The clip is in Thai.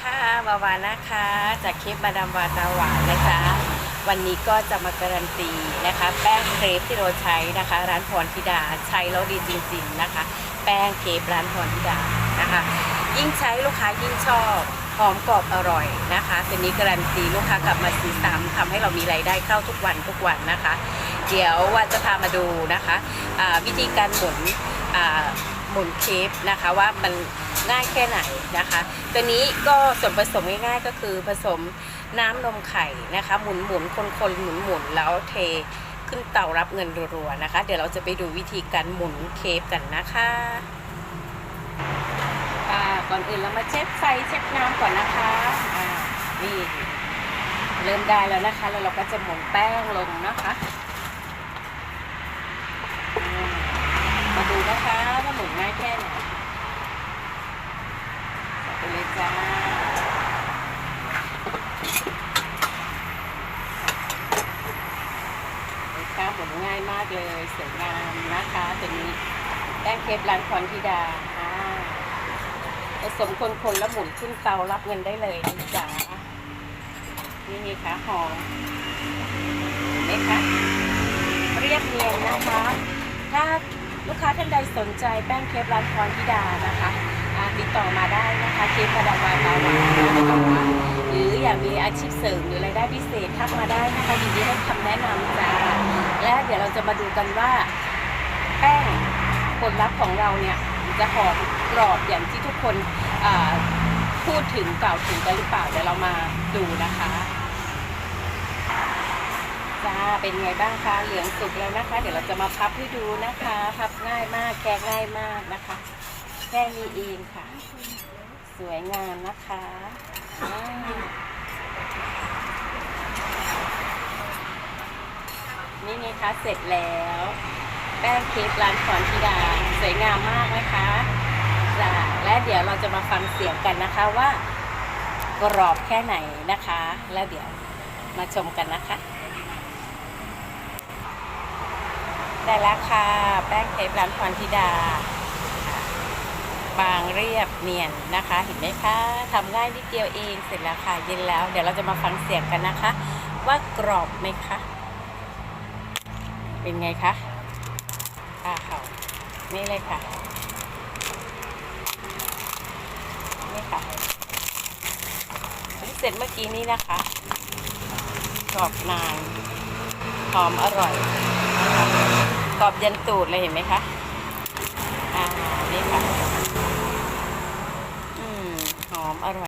ค่ะวาวานะคะ จากเคปมาดามวาตาหวานนะจ๊ะวันนี้ก็จะมาการันตีนะคะ แป้งเครปที่เราใช้นะคะ ร้านพรธิดาใช้แล้วดีจริง ๆนะคะ แป้งเครปร้านพรธิดานะคะ ยิ่งใช้ลูกค้ายิ่งชอบหอมกรอบอร่อยนะคะตัวนี้การันตีลูกค้ากลับมาซื้อซ้ำทำให้เรามีรายได้เข้าทุกวันทุกวันนะคะ เดี๋ยววันจะพามาดูนะคะวิธีการหมุน หมุนเคปนะคะว่ามันง่ายแค่ไหนนะคะ ตัวนี้ก็ส่วนผสมง่ายๆก็คือผสมน้ำนมไข่นะคะ หมุนหมุนคนคนหมุนหมุนแล้วเทขึ้นเตารับเงินรัวๆนะคะ เดี๋ยวเราจะไปดูวิธีการหมุนเคปกันนะคะก่อนอื่นเรามาเช็คไฟเช็คน้ำก่อนนะคะนี่เริ่มได้แล้วนะคะ แล้วเราก็จะหมุนแป้งลงนะคะอืมมาดูนะคะว่าหมุนง่ายแค่ไหน ไปเลยจ้าข้าวหมุนง่ายมากเลยสวยงามนะคะตัวนี้แป้งเคปร้านพรธิดาอ่าผสมคนๆแล้วหมุนขึ้นเตารับเงินได้เลยนะจ๊ะนี่ไงคะหอมเห็นไหมคะเรียบเนียนนะคะ ถ้าลูกค้าท่านใดสนใจแป้งเคปร้านพรธิดานะคะติดต่อมาได้นะคะเคปประดับวาตาวานนะคะหรืออยากมีอาชีพเสริมหรือรายได้พิเศษทักมาได้นะคะยินดีให้คำแนะนำ และเดี๋ยวเราจะมาดูกันว่า แป้งผลลัพธ์ของเราเนี่ยจะหอมกรอบอย่างที่ทุกคนพูดถึงกล่าวถึงกันหรือเปล่าเดี๋ยวเรามาดูนะคะจ้าเป็นไงบ้างคะเหลืองสุกแล้วนะคะ เดี๋ยวเราจะมาพับให้ดูนะคะพับง่ายมากแกะง่ายมากนะคะแค่นี้เองค่ะ สวยงามนะคะอ่านี่ ไงคะ เสร็จแล้ว แป้งเค้กร้านพรธิดา สวยงามมากนะคะจ้าและเดี๋ยวเราจะมาฟังเสียงกันนะคะว่ากรอบแค่ไหนนะคะ แล้วเดี๋ยวมาชมกันนะคะ ได้แล้วค่ะ แป้งเครปร้านพรธิดา บางเรียบเนียนนะคะ เห็นไหมคะทำง่ายนิดเดียวเองเสร็จแล้วค่ะ เย็นแล้ว เดี๋ยวเราจะมาฟังเสียงกันนะคะ ว่ากรอบไหมคะ เป็นไงคะอ่าค่ะนี่เลยค่ะ นี่ค่ะเสร็จเมื่อกี้นี้นะคะกรอบนานหอมอร่อยกรอบยันตูดเลยเห็นไหมคะ อ่า นี่ค่ะ อืม หอมอร่อย